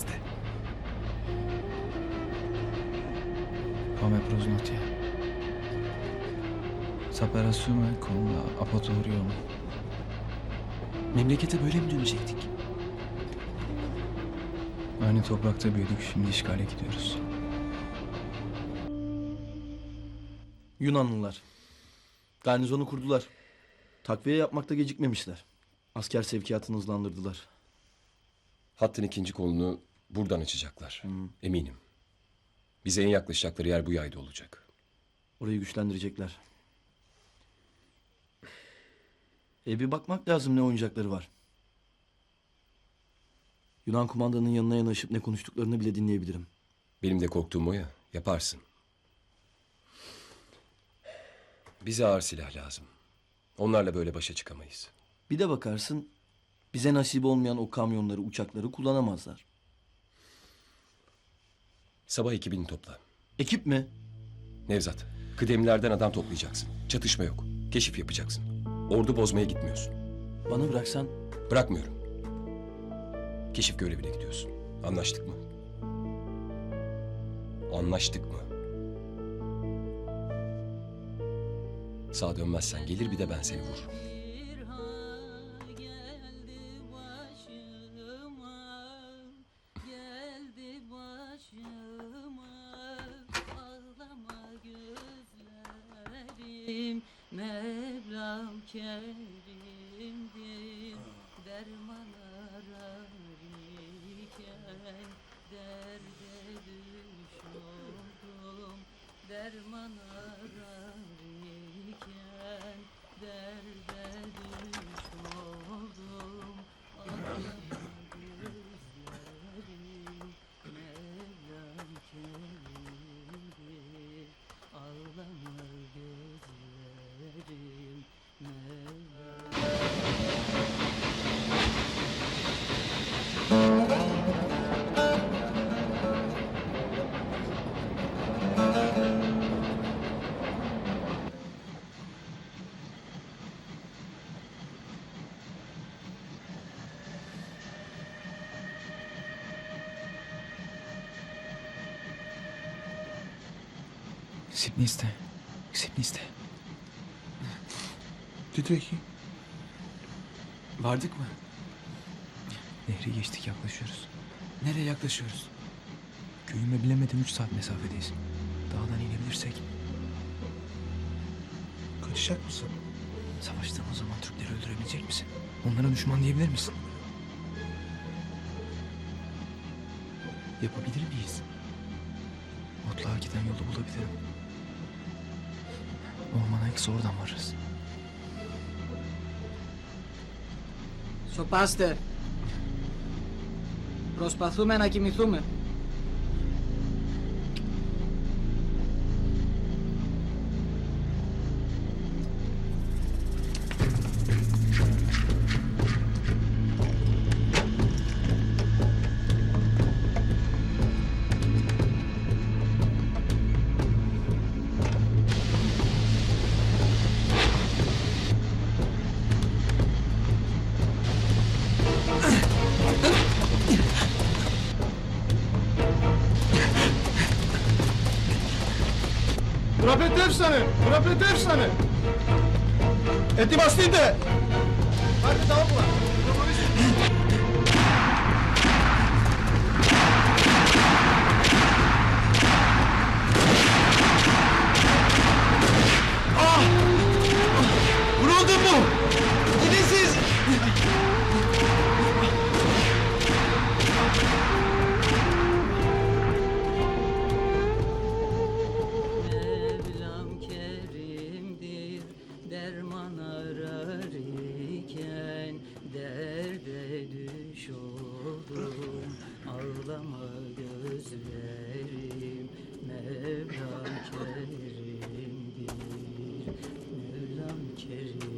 paste. Come prosnotia. Sapere con la apotorium. Memlekete böyle mi dönecektik? Aynı toprakta büyüdük, şimdi işgale gidiyoruz. Yunanlılar. Garnizonu kurdular. Takviye yapmakta gecikmemişler. Asker sevkiyatını hızlandırdılar. Hattın ikinci kolunu buradan açacaklar. Eminim. Bize en yaklaşacakları yer bu yayda olacak. Orayı güçlendirecekler. E bir bakmak lazım ne oyuncakları var. Yunan kumandanın yanına yanaşıp ne konuştuklarını bile dinleyebilirim. Benim de korktuğum o ya. Yaparsın. Bize ağır silah lazım. Onlarla böyle başa çıkamayız. Bir de bakarsın bize nasip olmayan o kamyonları, uçakları kullanamazlar. Sabah ekibini topla. Ekip mi? Nevzat, kıdemlilerden adam toplayacaksın. Çatışma yok. Keşif yapacaksın. Ordu bozmaya gitmiyorsun. Bana bıraksan Bırakmıyorum. Keşif görevine gidiyorsun. Anlaştık mı? Anlaştık mı? Sağa dönmezsen gelir bir de ben seni vururum. Gözlerim, Mevlam kerimdir. Derman ararken derde düş oldum. Derman ararken derde Sipniste. Sipniste. Tüteki. Vardık mı? Nehri geçtik yaklaşıyoruz. Nereye yaklaşıyoruz? Köyüme bilemeden 3 saat mesafedeyiz. Dağdan inebilirsek Kaçacak mısın? savaştığımız zaman Türkleri öldürebilecek misin? Onlara düşman diyebilir misin? Yapabilir miyiz? Otluğa giden yolu bulabilirim. Ormana ilk oradan varırız. Σοπάστε. Προσπαθούμε να κοιμηθούμε. Παραπλητεύσανε! Παραπλητεύσανε! Ετοιμαστείτε! Πάρτε τα όπλα! Ah! Ağlama gözlerim Mevlam kerimdir Mevlam kerimdir.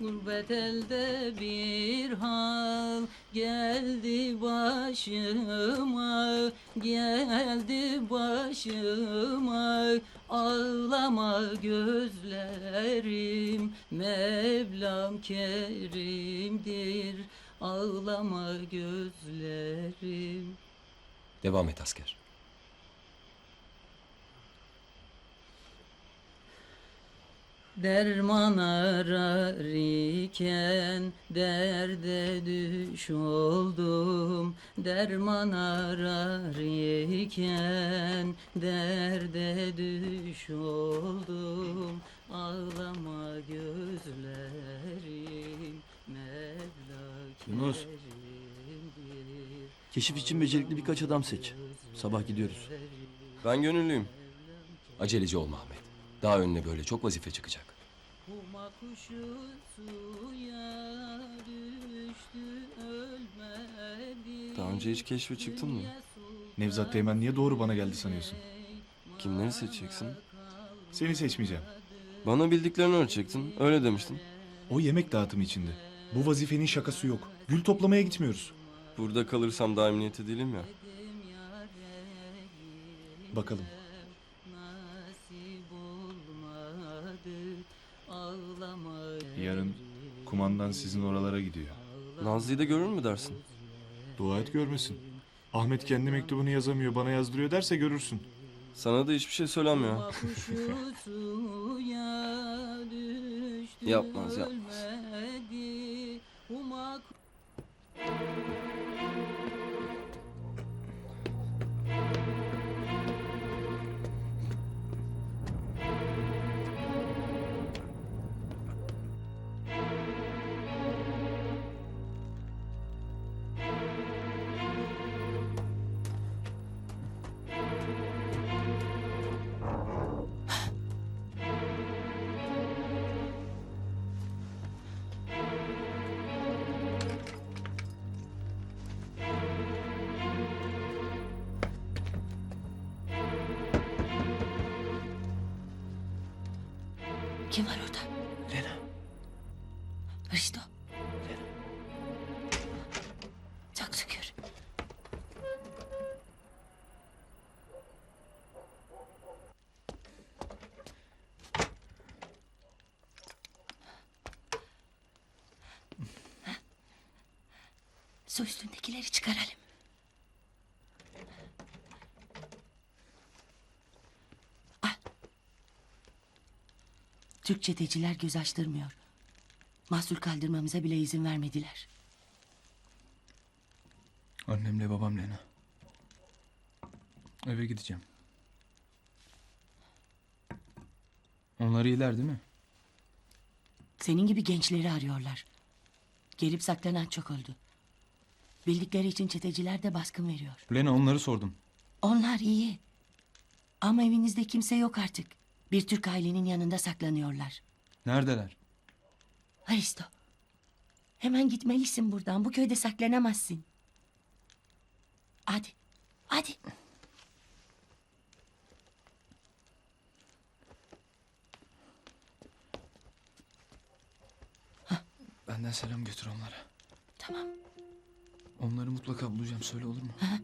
Gurbet elde bir hal geldi başıma geldi başıma. Ağlama gözlerim Mevlam kerimdir ağlama gözlerim. Devam et asker. Derman arar iken derde düş oldum. Derman arar iken derde düş oldum. Ağlama gözlerim Yunus. Keşif için becerikli birkaç adam seç. Sabah gidiyoruz. Ben gönüllüyüm. Aceleci olma Ahmet. Daha önüne böyle çok vazife çıkacak. Huma kuşu suya düştü ölmedi. Daha önce hiç keşfe çıktın mı? Nevzat Teğmen niye doğru bana geldi sanıyorsun? Kimleri seçeceksin? Seni seçmeyeceğim. Bana bildiklerini ölçecektin. Öyle demiştin. O yemek dağıtımı içinde. Bu vazifenin şakası yok. Gül toplamaya gitmiyoruz. Burada kalırsam da emniyete değilim ya. Bakalım. Yarın kumandan sizin oralara gidiyor. Nazlı'yı da görür mü dersin? Dua et görmesin. Ahmet kendi mektubunu yazamıyor bana yazdırıyor derse görürsün. Sana da hiçbir şey düştü Yapmaz, yapmaz. Ölmedi. Kim var orada? Lena. Risto. Çok şükür. Su üstündekileri çıkaralım. Türk çeteciler göz açtırmıyor. Mahsur kaldırmamıza bile izin vermediler. Annemle babam Lena. Eve gideceğim. Onlar iyiler değil mi? Senin gibi gençleri arıyorlar. Gelip saklanan çok oldu. Bildikleri için çeteciler de baskın veriyor. Lena onları sordum. Onlar iyi. Ama evinizde kimse yok artık. Bir Türk ailenin yanında saklanıyorlar. Neredeler? Hristo. Hemen gitmelisin buradan. Bu köyde saklanamazsın. Hadi. Hadi. Benden selam götür onlara. Tamam. Onları mutlaka bulacağım söyle olur mu? Tamam.